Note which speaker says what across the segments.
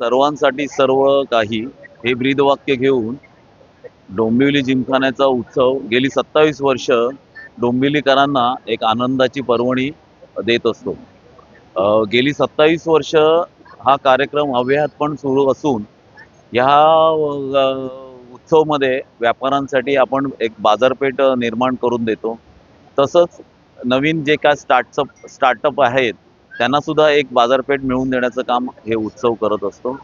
Speaker 1: सर्वांसाठी सर्व काही हे ब्रीदवाक्य घेऊन डोंबिवली जिमखान्याचा उत्सव गेली सत्तावीस वर्ष डोंबिवलीकरांना एक आनंदाची पर्वणी देत असतो. गेली सत्तावीस वर्ष हा कार्यक्रम अव्याहत पण सुरू असून ह्या उत्सवमध्ये व्यापाऱ्यांसाठी आपण एक बाजारपेठ निर्माण करून देतो. तसंच नवीन जे काय स्टार्टअप स्टार्टअप आहेत त्यांना सुद्धा एक बाजारपेठ मिळवून देण्याचं काम हे उत्सव करत असतो.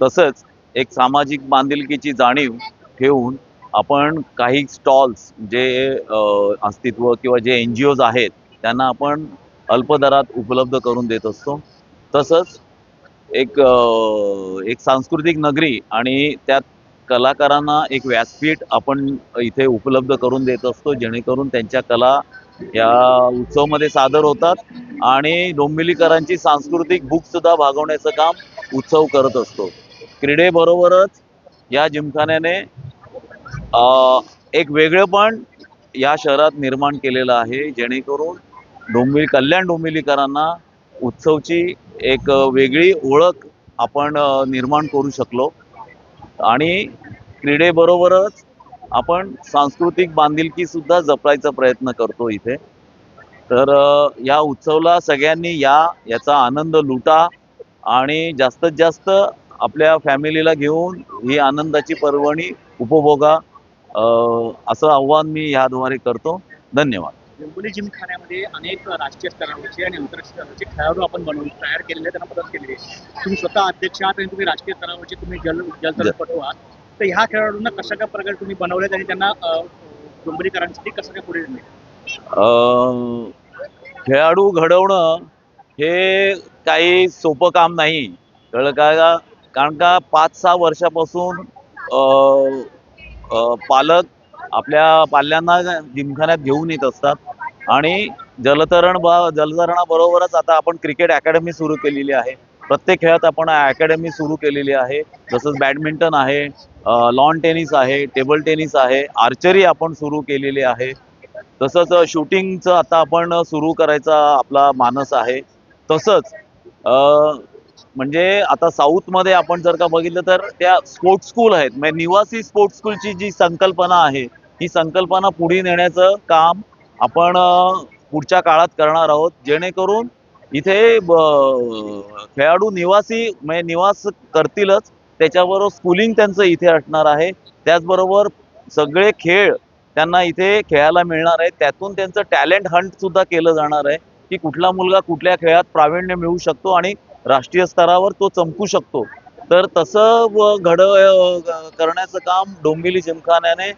Speaker 1: तसंच एक सामाजिक बांधिलकीची जाणीव ठेवून आपण काही स्टॉल्स जे अस्तित्व किंवा जे एन जी ओज आहेत त्यांना आपण अल्पदरात उपलब्ध करून देत असतो. तसंच एक एक सांस्कृतिक नगरी आणि त्यात कलाकारांना एक व्यासपीठ आपण इथे उपलब्ध करून देत असतो जेणेकरून त्यांच्या कला या उत्सवमध्ये सादर होतात आणि डोंबिवलीकरांची सांस्कृतिक भूकसुद्धा भागवण्याचं काम उत्सव करत असतो. क्रीडेबरोबरच या जिमखान्याने एक वेगळेपण या शहरात निर्माण केलेलं आहे जेणेकरून डोंबिवली कल्याण डोंबिवलीकरांना उत्सवची एक वेगळी ओळख आपण निर्माण करू शकलो. आणि क्रीडेबरोबरच आपण सांस्कृतिक बांधिलकी सुद्धा जपायचा प्रयत्न करतो इथे. तर या उत्सवला सगळ्यांनी या याचा आनंद लुटा आणि जास्तीत जास्त आपल्या फॅमिलीला घेऊन ही आनंदाची पर्वणी उपभोगा अ, असं आव्हान मी याद्वारे करतो. धन्यवाद.
Speaker 2: डोंबिवली जिमखान्यामध्ये अनेक राष्ट्रीय स्तरावरचे आणि आंतरराष्ट्रीय स्तरावरचे खेळाडू आपण बनवून तयार केलेले त्यांना मदत केलेली आहे. तुम्ही स्वतः अध्यक्ष आहात आणि तुम्ही राष्ट्रीय स्तरावरचे तुम्ही जल जलतरणपटू आहात. तर ह्या खेळाडूंना कशा काय प्रकारे तुम्ही बनवलेत आणि त्यांना अ, कसं काय पुढे
Speaker 1: खेळाडू घडवणं हे काही सोपं काम नाही. कळलं का कारण का पाच सहा वर्षापासून पालक आपल्या पाल्यांना जिमखान्यात घेऊन येत असतात. आणि जलतरण बा जलतरणाबरोबरच आता आपण क्रिकेट अकॅडमी सुरू केलेली आहे. प्रत्येक खेळात आपण अकॅडमी सुरू केलेली आहे. जसंच बॅडमिंटन आहे लॉन टेनिस आहे टेबल टेनिस आहे आर्चरी आपण सुरू केलेली आहे. तसंच शूटिंगचं आता आपण सुरू करायचा आपला मानस आहे. तसंच अ, म्हणजे आता साऊथमध्ये आपण जर का बघितलं तर त्या स्पोर्ट्स स्कूल आहेत. म्हणजे निवासी स्पोर्ट्स स्कूलची जी संकल्पना आहे ही संकल्पना पुढे नेण्याचं काम आपण पुढच्या काळात करणार आहोत. जेणेकरून इथे खेळाडू निवासी म्हणजे निवास करतीलच. त्याच्याबरोबर स्कूलिंग त्यांचं इथे असणार आहे. त्याचबरोबर सगळे खेळ त्यांना इथे खेळायला मिळणार आहे त्यातून त्यांचं टॅलेंट हंट सुद्धा केलं जाणार आहे की कुठला मुलगा कुठल्या खेळात प्रावीण्य मिळू शकतो आणि राष्ट्रीय स्तरावर तो चमकू शकतो. तर तसं घड करण्याचं काम डोंबिवली जिमखान्याने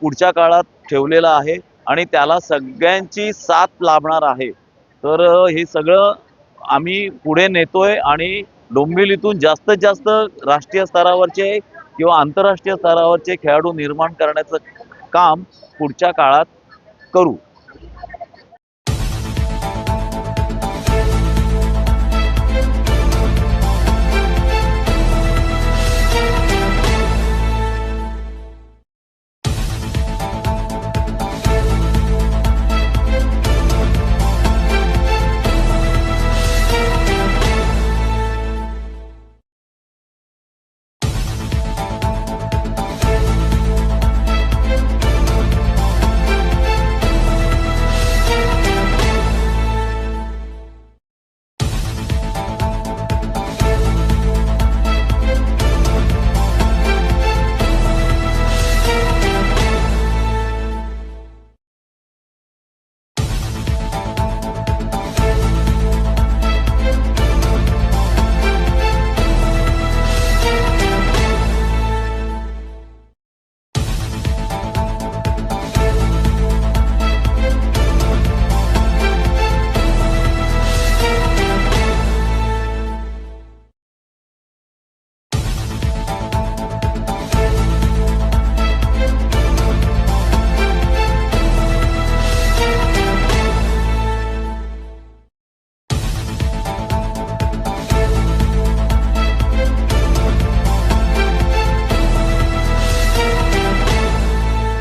Speaker 1: पुढच्या काळात ठेवलेलं आहे आणि त्याला सगळ्यांची साथ लाभणार आहे. तर हे सगळं आम्ही पुढे नेतोय आणि डोंबिवलीतून जास्तीत जास्त राष्ट्रीय स्तरावरचे किंवा आंतरराष्ट्रीय स्तरावरचे खेळाडू निर्माण करण्याचं काम पुढच्या काळात करू.